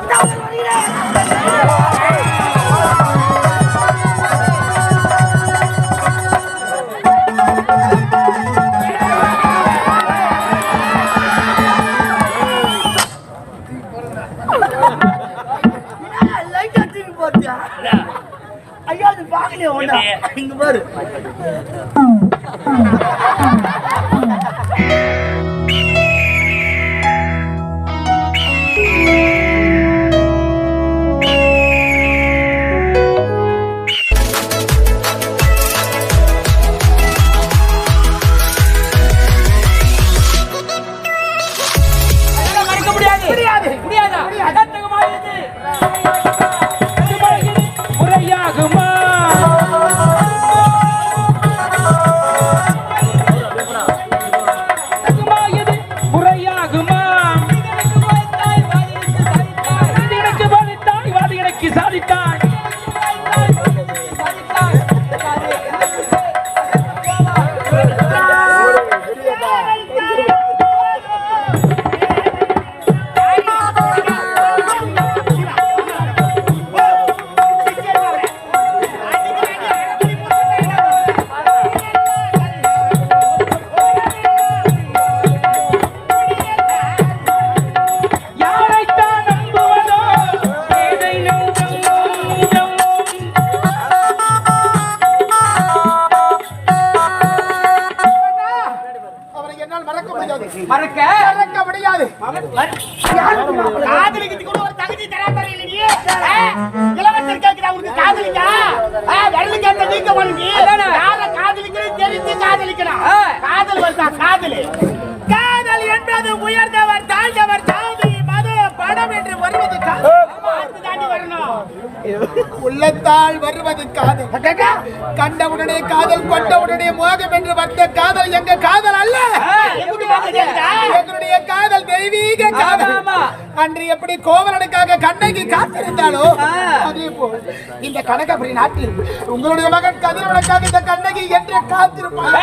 你到底是哪里 காதலிக்கிறதுக்கு கூட ஒரு தகுதி தராதரம் இல்லையே. இளவரசர் கேக்குறா, காதலிக்கா? விரலு கேட்ட நீங்க உனக்கு. யாரை காதலிக்கிறேன்னு தெரிஞ்சு காதலிக்கணும். காதல் வருதா, காதலு. காதல் என்பது உயர்ந்தவர் உள்ளத்தால் வருவது காதல். கண்டவுடனே காதல் கொண்டவுடனே மோகம் என்று வந்த காதல் எங்க காதல் அல்ல? எங்களுடைய காதல் தெய்வீக காதல். அன்று எப்படி கோவலனுக்காக கண்ணகி காத்திருந்தாலோ அதே போல் இந்த கனகபுரி நாட்டில் உங்களுடைய மகன் கதிரவனுக்காக இந்த கண்ணகி என்று காத்திருப்பார்.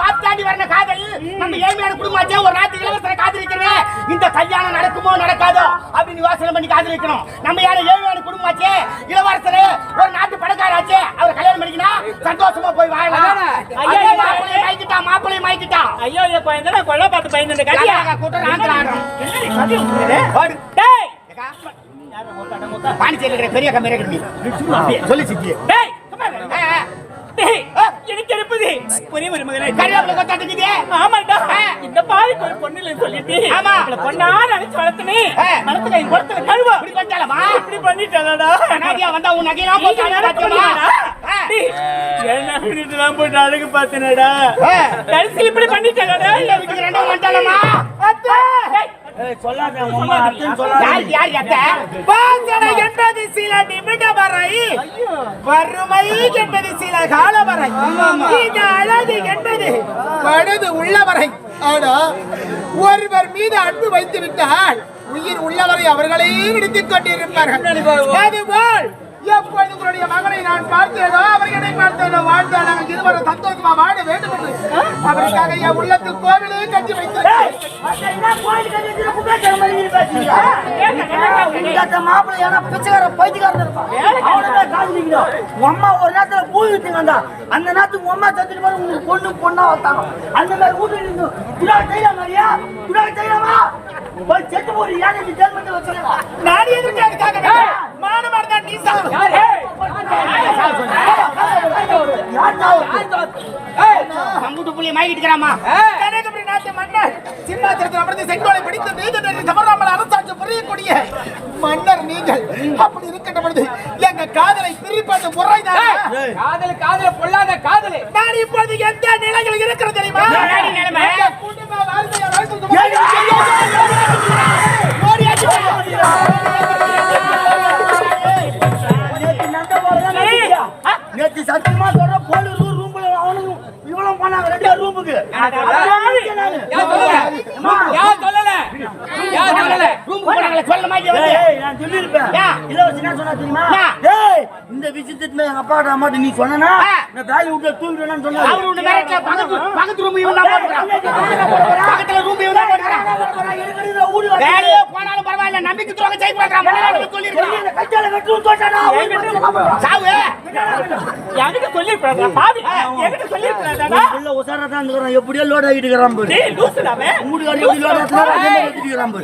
பார்த்து தாண்டி வரணும் காதல். நம்ம ஏழ்மையான குடும்பமாச்சே, ஒரு நாட்டு இளவரசரை காதலிக்கிறவே. இந்த கல்யாணம் நடக்குமோ நடக்காதோ அப்படின்னு யோசனை பண்ணி காதலிக்கணும். நம்ம யார ஏழ்மையான குடும்பமாச்சே? இளவரசரு ஒரு நாட்டு பணக்காராச்சே. அவர் கல்யாணம் பண்ணிக்கணும் சந்தோஷமா போய் வாழலாம். ஐயா மாப்பிளையை மயக்கிட்டான் மாப்பிளையை மயக்கிட்டான் ஐயோ என் பையன் கொல்ல பார்த்து பையன் கல்யாணம் கூட்டம் நாங்கள் ஆடுறோம் பாண்டிச்சேரியில் இருக்கிற பெரிய கம்பெனி சொல்லி சித்தி எனக்கு இருப்பது ஒரே ஒரு மகனே கருவேப்பிலை கொத்தாட்டுக்குதே ஆமாடா இந்த பாய்க்கு ஒரு பொண்ணு இல்லைன்னு சொல்லிட்டு ஆமா. பொண்ணா நினைச்சு வளர்த்தனே ஆ. மனசு கை கொடுத்தல கழுவா. இப்படி பண்ணிட்டாலமா இப்படி பண்ணிட்டாடா வந்தா உன் நகையெல்லாம் போட்டு என்ன பண்ணிட்டு நான் அழகு பார்த்தனடா. கடைசியில் இப்படி பண்ணிட்டாடா ரெண்டும் வந்துட்டாலமா? அத்தை? என்பது சில நிமிட வரை வறுமை என்பது சில கால வரை. இந்த அழகு என்பது பழுது உள்ளவரை. ஆனா ஒருவர் மீது அன்பு வைத்து விட்டால் உயிர் உள்ளவரை அவர்களே நினைத்துக் கொண்டிருப்பார்கள். அதுபோல் எப்பொழுது உங்களுடைய மகனை நான் பார்த்தேனோ அவர்களை பார்த்தேனோ வாழ்ந்தால் நாங்கள் இருவரும் சந்தோஷமா வாழ வேண்டும் என்று. அவருக்காக என் உள்ளத்தில் கோவிலே கட்டி அம்மா ஒரு நேரத்துல வந்தா அந்த நேரத்துக்கு அம்மா தந்துட்டு போய் உங்களுக்கு பொண்ணு பொண்ணா வந்தாங்க அந்த மாதிரி வீட்டுல இருந்து துடாக செய்யலாம் மாதிரியா துடாக செய்யலாமா செத்து வச்சுருக்கா. நான் எதுக்கு அதுக்காக வேணும்? மானமார் தான் நீ சாவு. சங்குட்டு புள்ளிய மயக்கிட்டுக்கிறாமா? கனகபுரி நாட்டு மன்னர் சிம்மாசனத்தில் அமர்ந்து செங்கோலை பிடித்து நீதிநெறி தவறாமல் அரசாட்சி புரியக்கூடிய மன்னர் நீங்கள் அப்படி இருக்கின்ற பொழுது எங்க காதலை பிரிப்பது முறைதான் காதல் காதல் பொல்லாத காதல் நான் இப்பொழுது எந்த நிலையில் இருக்கிறது தெரியுமா குடும்ப வாழ்க்கை நேத்து சத்தியமா சொல்ற போலி ரூம் ரூம்ல அவனும் இவனும் போனாங்க ரெண்டு ரூமுக்கு யார் சொல்லல? யார் சொல்லல? இந்த விஷயத்துல எங்க அப்பா நீ சொன்னா நான் தாலி விட்டு தூக்கிடுவேன்னு சொன்னா எப்படியோ லோட் ஆகிட்டு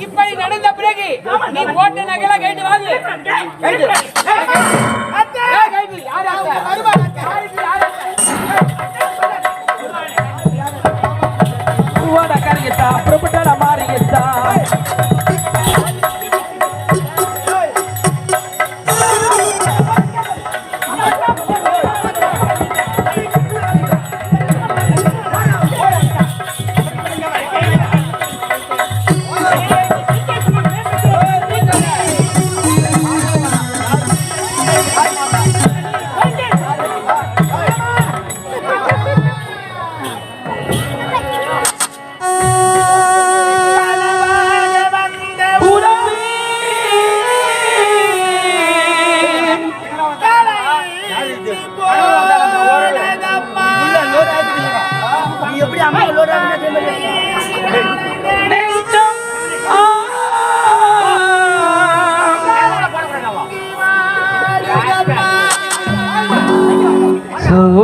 இப்படி நடந்த பிறகு நீ போட்ட நகையில கைட்டு வாங்கு கைட்டு. கைட்டு. யார்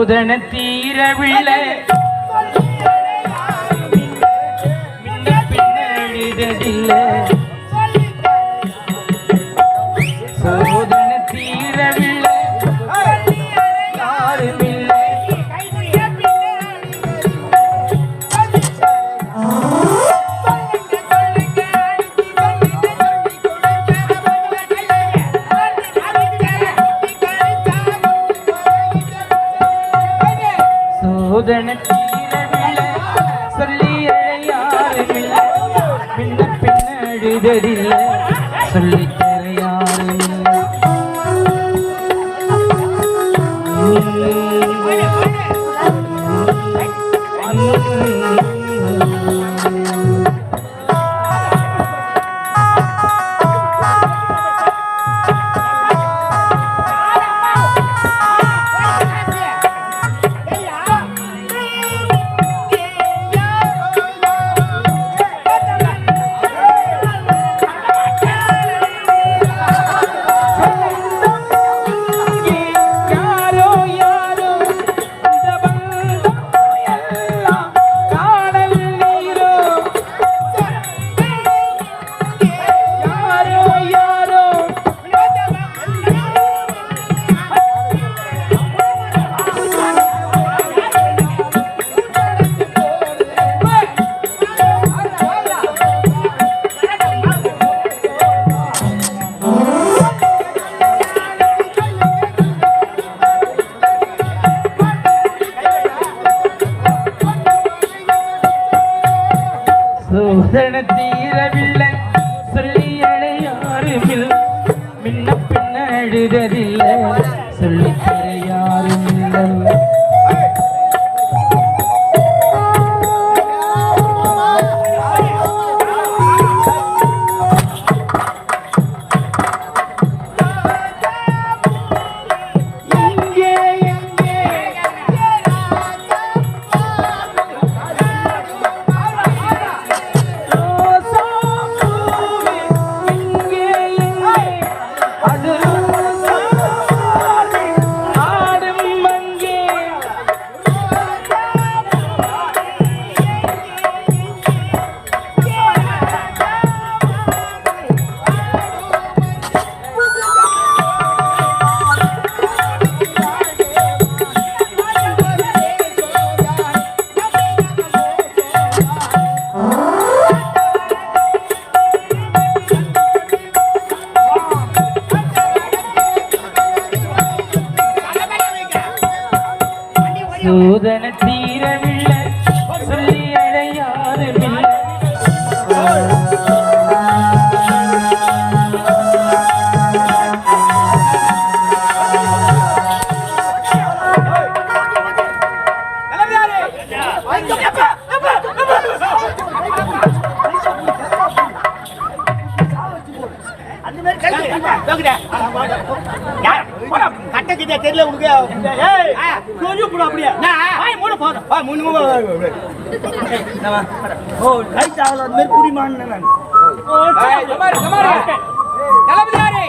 உதன தீரவில்லை பின்ன பின்ன அழுததில்லை சொல்லி சூதன தீரவில்லை. சொல்லி அடையாறுமில்லை தெரியல உனக்கு. கொஞ்சம் புடு அப்படியே. நான் மூணு போதும். ஆ மூணு ஓ கை சாகல அந்த குடி குடிமான்னு நான். கமாரி கமாரி தளபதியாரே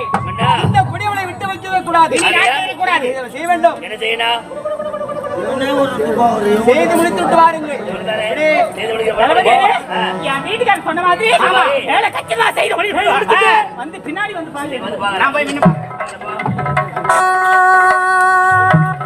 இந்த குடிவளை விட்டு வைக்கவே கூடாது. கூடாது செய்ய வேண்டும். என்ன செய்யணும் செய்து முடித்து விட்டு வாருங்கள் என் வீட்டுக்காரன் சொன்ன மாதிரி வேலை கச்சமா வந்து பின்னாடி வந்து பாரு.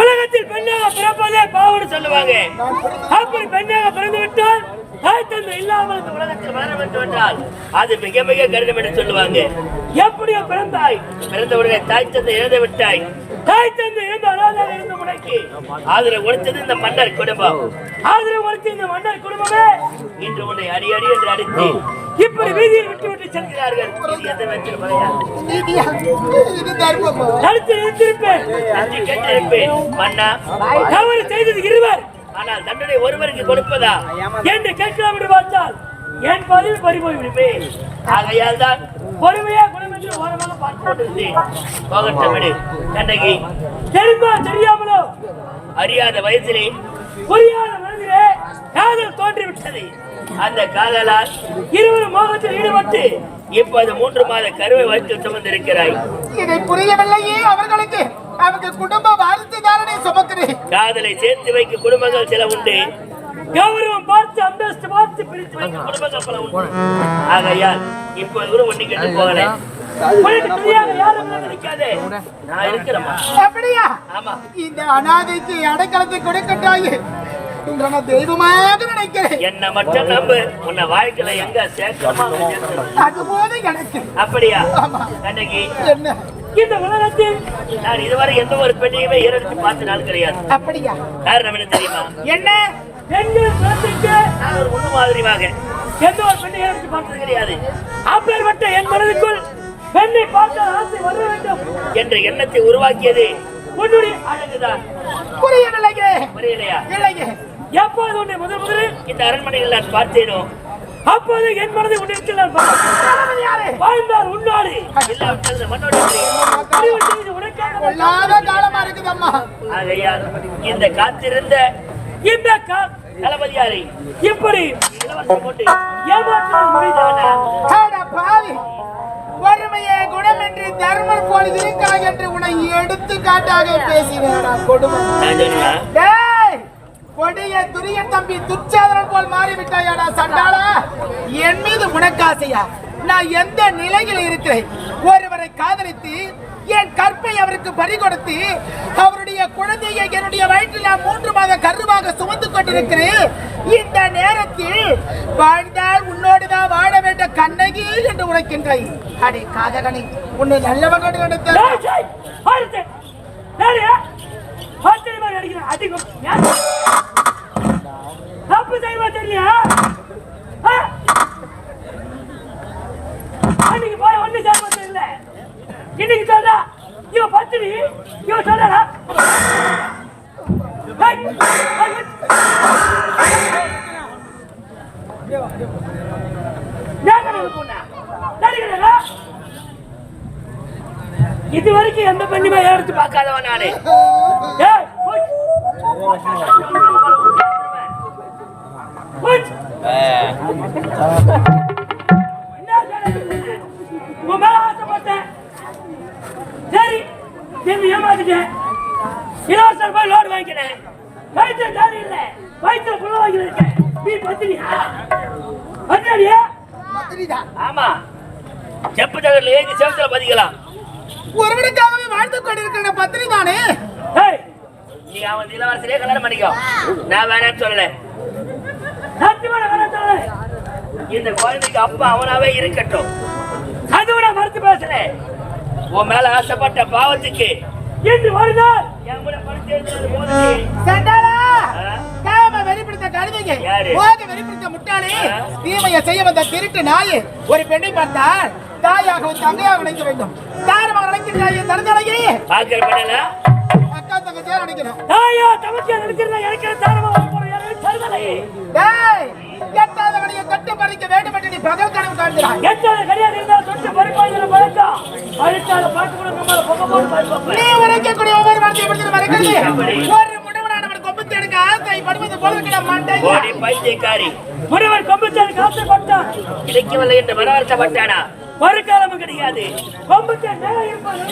உலகத்தில் பெண்ணாக பிறப்பதே பாவம்னு சொல்லுவாங்க. அப்படி பெண்ணாக பிறந்து விட்டால் தாய் தந்தை இல்லாமல் இந்த உலகத்தில் வளர வேண்டும் என்றால் அது மிக மிக கடினம் என்று சொல்லுவாங்க. எப்படியோ பிறந்தாய். பிறந்தவுடனே தாய் தந்தை இழந்து விட்டாய். தாய் தந்தை இழந்த அனாதாக இருந்த முனைக்கு ஆதரவு கொடுத்தது இந்த மன்னர் குடும்பம். ஆதரவு கொடுத்த இந்த மன்னர் குடும்பமே இன்று உன்னை அடி அடி என்று அடித்து இப்படி வீதியில் விட்டு விட்டு செல்கிறார்கள்? தடுத்து நிறுத்திருப்பேன் கேட்டிருப்பேன் மன்னா. தவறு செய்தது இருவர். ஆனால் தண்டனை ஒருவருக்கு கொடுப்பதா? என்று கேட்கலாம் என்று பார்த்தால் என் பதில் பறிபோய் விடுமே ஆகையால் தான் பொறுமையா என்று ஓரமாக பார்த்து கொண்டிருந்தேன் போகட்டும் விடு. கண்ணகி தெரிந்தோ தெரியாமலோ? அறியாத வயசிலே புரியாத மனதிலே காதல் தோன்றிவிட்டது. அந்த காதலால் இருவரும் மோகத்தில் ஈடுபட்டு இப்போது மூன்று மாத கருவை வயிற்றில் சுமந்திருக்கிறாய். இதை புரியவில்லையே அவர்களுக்கு. அவங்க குடும்ப வாழ்த்து தானே சுமக்கிறேன் காதலை சேர்த்து வைக்க குடும்பங்கள் சில உண்டு. கௌரவம் பார்த்து அந்தஸ்து பார்த்து பிரித்து வைக்க குடும்பங்கள் பல உண்டு. ஆகையால் இப்போது கூட ஒண்ணு கேட்டு போகல. அப்படியா? ஆமா. இந்த அனாதைக்கு அடைக்கலத்தை கொடுக்கட்டாயே உங்களை நான் தெய்வமாக நினைக்கிறேன். என்ன மட்டும் நம்பு. உன்னை வாழ்க்கையில எங்க சேர்க்கமா அது போது எனக்கு. அப்படியா? என்ன? இந்த உலகத்தில் நான் இதுவரை எந்த ஒரு பெண்ணையுமே ஏறெடுத்து பார்த்த நாள் கிடையாது. அப்படியா? காரணம் என்ன தெரியுமா? என்ன? பெண்கள் குலத்திற்கு நான் ஒரு முன்னு மாதிரியாக எந்த ஒரு பெண்ணை பார்த்தது கிடையாது. அப்பேற்பட்ட என் மனதுக்குள் பெண்ணை பார்த்தால் ஆசை வர வேண்டும் என்ற எண்ணத்தை உருவாக்கியது உன்னுடைய அழகுதான். புரியவில்லையே. புரியலையா? இல்லையே. எப்போது உன்னை முதல் முதலில் இந்த அரண்மனையில் நான் பார்த்தேனோ அப்போது என் மனதை உன்னிடத்தில் நான். வாழ்ந்தால் உன்னோடு. இல்லாவிட்டால் மண்ணோடு உனக்காக காலமா இருக்குதம்மா ஆகையால் இந்த காத்திருந்த இந்த கா- தளபதியாரை இப்படி இலவசம் போட்டு அட பாவி. வறுமையே குணமின்றி தர்மம் போல் இருக்காய் என்று உன்னை எடுத்துக்காட்டாக பேசினேடா கொடுமை. கொடிய துரிய தம்பி துச்சாதனம் போல் மாறிவிட்டாயாடா சண்டாளா? என் மீது உனக்காசையா நான் எந்த நிலையில் இருக்கிறேன்? ஒருவரை காதலித்து என் கற்பை அவருக்கு பறி கொடுத்து அவருடைய குழந்தையை என்னுடைய வயிற்றில் நான் மூன்று மாத கருவாக சுமந்து கொண்டிருக்கிறேன். இந்த நேரத்தில் வாழ்ந்தால் உன்னோடுதான் வாழ வேண்ட கண்ணகி என்று உரைக்கின்றாய். அடே காதகனை உன்னை நல்லவன் என்று நினைத்தேன். அடிக்கும். தப்பு செய்வா தெரியும்? அன்னைக்கு போய் ஒண்ணு சேர்ப்பது இல்ல. இன்னைக்கு சொல்றா பத்தினி சொல்றா. இது வரைக்கும் எந்த பெண்ணுமே எடுத்து பார்க்காதவன் நானே? உன் மேல ஆசைப்பட்டேன். சரி திரும்பி ஏமாத்திட்டேன் இலவசம் போய் லோடு வாங்கிக்கிறேன் வயிற்று வயிற்று புள்ள வாங்கியிருக்கேன் நீ பத்திரியா பத்திரியா ஆமா செப்பு தகரில் ஏறி செவத்துல பதிக்கலாம் ஒருவனுக்காகவே வாழ்ந்து கொண்டிருக்கிற பத்திரி தானே நீ அவன் இளவரசரே கல்யாணம் பண்ணிக்கோ. நான் வேணாம்னு சொல்லல. இந்த குழந்தைக்கு அப்பா அவனாவே இருக்கட்டும். நான் மறுத்து பேசுறேன். உன் மேல ஆசைப்பட்ட பாவத்துக்கு என்று நாள் என் கூட படுத்து எழுதுறது ஆ? தீமையை செய்ய வந்த திருட்டு நாயே ஒரு பெண்ணை பார்த்தால் தாயாகவும் தங்கையாக நினைக்க வேண்டும். தாரமாக நினைக்கிறாய் தருதலையே தங்கச்சியா தருதலை? டேய் எட்டாதவனைய கட்டு பறிக்க வேண்டும் என்று நீ பகல் கனவு காண்கிறாய். எட்டாவது கிடையாது இருந்தால் தொட்டு பறிப்பாய்கிற பழக்கம் அழுத்தாத பாட்டு கூட நம்மள பொங்க போட்டு பறிப்போம். நீ உரைக்கக்கூடிய ஒவ்வொரு வார்த்தையை பற்றி மறைக்கிறது ஒரு முடவனானவன் கொம்புத்து எடுக்க ஆசை படுவது போல மண்டை ஓடி பைத்தியக்காரி. முருகன் கொம்புச்சான் காசு கொண்டான் கிடைக்கவில்லை என்று மனவர்த்தப்பட்டானா? மறுக்காலமும் கிடையாது. கொம்புச்சான் மேல இருப்பது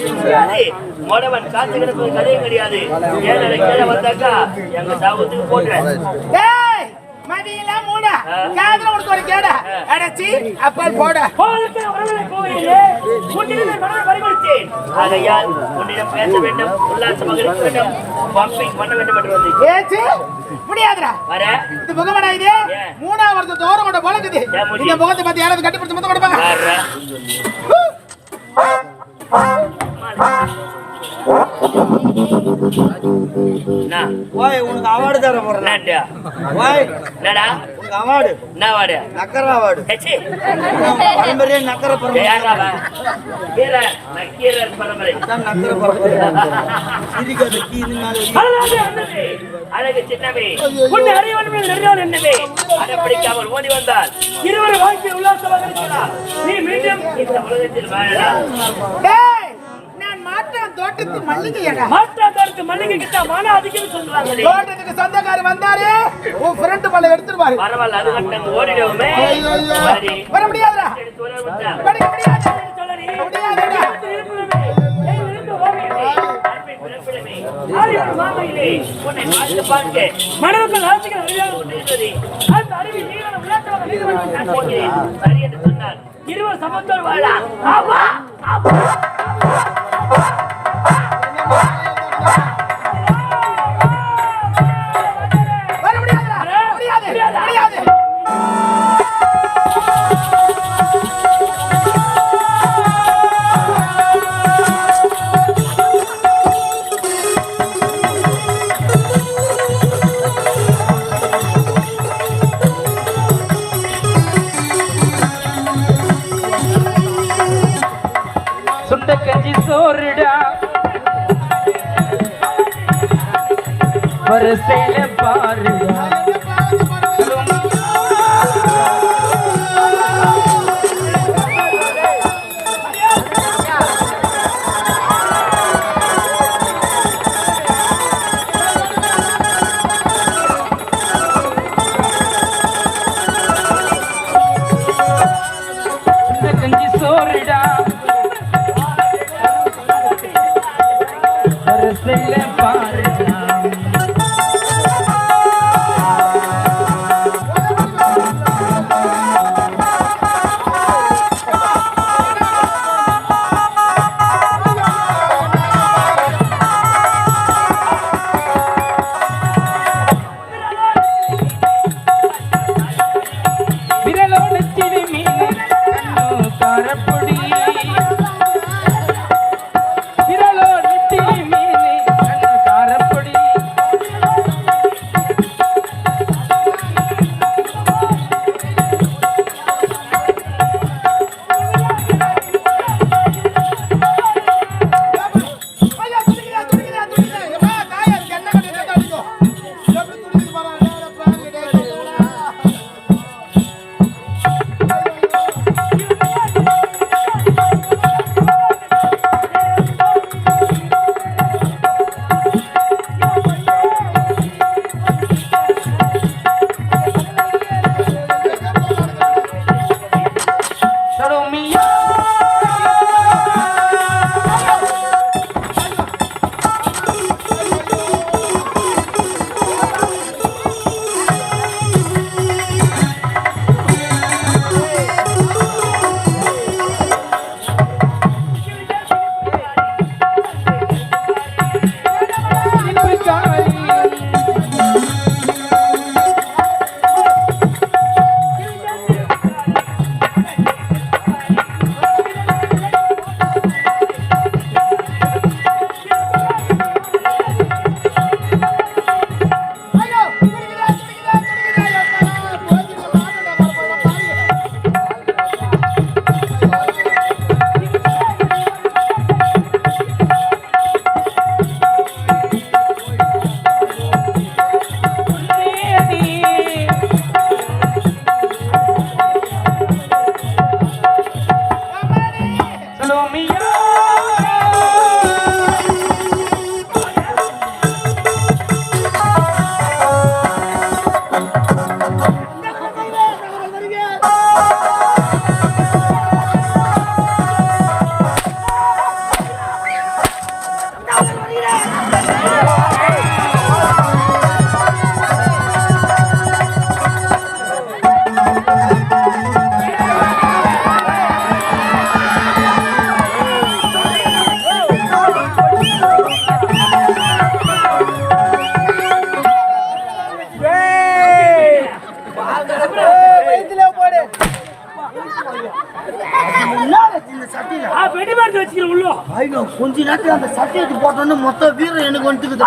காத்து கிடப்பது கதையும் கிடையாது. ஏழரை கீழே வந்தாக்கா எங்க சாபத்துக்கு மதியில மூட. காதுல உனக்கு ஒரு கேட. அடைச்சி அப்பல் போட. கோவிலுக்கு உறவினை கோவிலே உன்னிடம் மனதை பறிகொடுத்தேன். ஆகையால் உன்னிடம் பேச வேண்டும் உல்லாசமாக இருக்க வேண்டும் பம்பிங் பண்ண வேண்டும் என்று வந்து ஏச்சு முடியாதுடா. வர. இது முகமடா இது? மூணாவது தோரம் கொண்ட முடி? இந்த முகத்தை பத்தி யாராவது கட்டுப்பிடிச்சு முத்தம் கொடுப்பாங்க? ஓய் உனக்கு அவார்டு தர போறேன். ஓய் என்னடா? உனக்கு அவார்டு என்ன வாடு நக்கர அவார்டு பரம்பரையே நக்கர பரம்பரை. கீரை நான் கீரை பரம்பரை. தான் நக்கர பரம்பரை. சிரிக்காத கீ இது மேல இருக்கு. அழகாக இருந்தது. அழகு சின்னமே. உன்னை அறிவன் நெறியான் என்னவே அதை பிடிக்காமல் ஓடி வந்தால் இருவர் வாழ்க்கை உல்லாசமாக இருக்கலாம் நீ மீண்டும் இந்த உலகத்தில் வாழலாம். டேய் நான் மாற்றம் தோட்டத்து மல்லிகையடா. மாற்றாந்தாருக்கு மல்லிகை கிட்ட மான அதிகம் சொல்றாங்களே. தோட்டத்துக்கு சொந்தக்காரி வந்தாரு உன் ஃப்ரெண்ட் பல்ல எடுத்துருவாரு பரவாயில்ல அது கட்டம் ஓடிடுவோமே. வர முடியாதுடா. படிக்க முடியாது. முடியாதுடா. மனதுக்குள் ஆசைகள் கொண்டிருந்தது. அந்த அறிவில். சரி என்று சொன்னார். இருவர் சமத்தோடு வாழ ஆமா ஆமா வெடி உள்ள ஐயோ கொஞ்ச நேரத்துக்கு அந்த சட்டை எடுத்து போட்டோன்னு மொத்த வீரம் எனக்கு வந்துக்குது.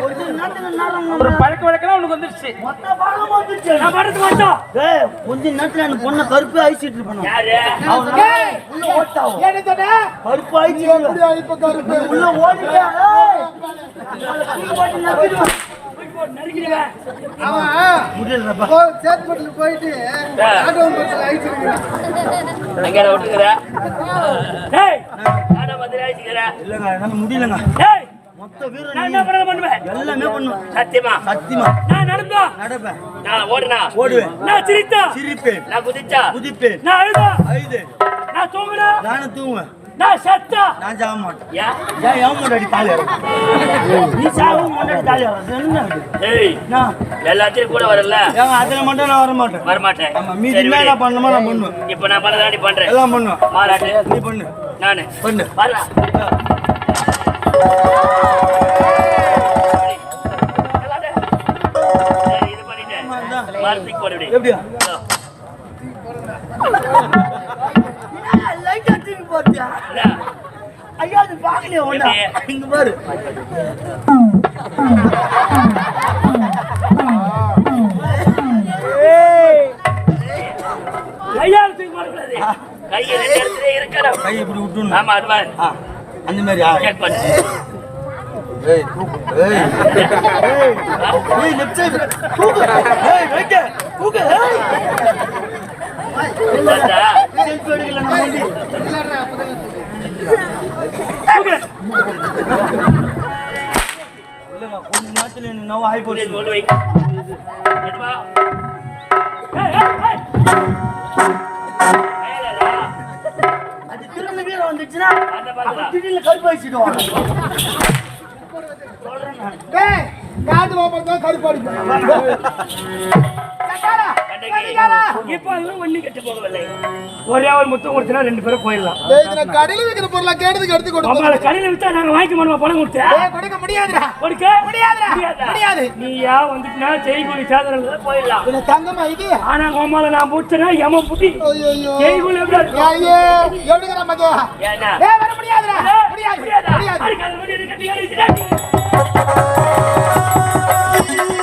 கொஞ்ச நேரத்துக்கு பழக்க வழக்கெல்லாம் உனக்கு கொஞ்ச நேரத்துல அந்த பொண்ண கருப்பு ஐசிட்டு பண்ணோம் யாரு? அவங்க உள்ள இல்லங்க என்னால முடியலங்க டேய். மொத்த நீ. என்ன பண்ண பண்ணுவேன்? எல்லாமே பண்ணும் சத்தியமா? சத்தியமா. நான் நடந்தா நடப்பேன். நான் ஓடுனா ஓடுவேன். நான் சிரித்தா சிரிப்பேன். நான் குதிச்சா? குதிப்பேன். நான் அழுதா. ஐது நான் தூங்குனா நானும் தூங்குவேன். நான் சத்தா? நான் சாக மாட்டேன். ஏன் ஏன் எவன் முன்னாடி தாலி? நீ சாகவும் முன்னாடி தாலி இறங்கும். என்ன இது? ஏய். நான் எல்லாத்தையும் கூட வரல. ஏங்க அதுல மட்டும் நான் வர மாட்டேன் வரமாட்டேன். ஆமா மீதி என்ன. நான் பண்ணுவேன். இப்ப நான் பண்ணதான் நீ பண்றேன். எல்லாம் பண்ணுவேன். மாறாட்டு. நீ பண்ணு. நானு. பண்ணு. வரலாம். எப்படியா? போட்டியா. ஐயா அது பாக்கலையா ஒண்ணா? இங்க பாரு. கையால தூக்கி போடக்கூடாது. கையை ரெண்டு இடத்துலயே இருக்கணும். கை இப்படி விட்டுணும் ஆமா, அது மாதிரி. ஆ, அந்த மாதிரி ஆ. check பண்ணு. ஏய் தூக்கு. ஏய். ஏய். ஏய் லெஃப்ட் சைடு தூக்கு. ஏய் ரைட் தூக்கு. ஏய். பார்த்தா? செல்ஃபி அது வீரம் வந்துச்சுன்னா திடீர்னு காது ஓபன் தான் கருப்பாடி கெட்டு ஒரே ஒரு முத்தம் கொடுத்தா ரெண்டு பேரும் போயிடலாம். கடையில விக்கிற பொருளா கேட்டதுக்கு எடுத்து கடையில வித்தா நாங்க வாங்கிக்க மாட்டோமா பணம் கொடுத்து? கொடுக்க முடியாதுடா. கொடுக்க? முடியாதுடா. முடியாதா? முடியாது. நீ யா வந்துட்டுனா செய்கூலி சாதனங்கள போயிடலாம். இதுல தங்கமா இது ஆனா உமால நான் பூச்சனா யம புட்டி. ஐயோ செய்கூலி எப்படி இருக்கும்? ஐயோ எப்படிங்கற மகே? ஏன்னா? டேய் வர முடியாதுடா. ஏய், முடியாது. முடியாதா? முடியாது. Thank you.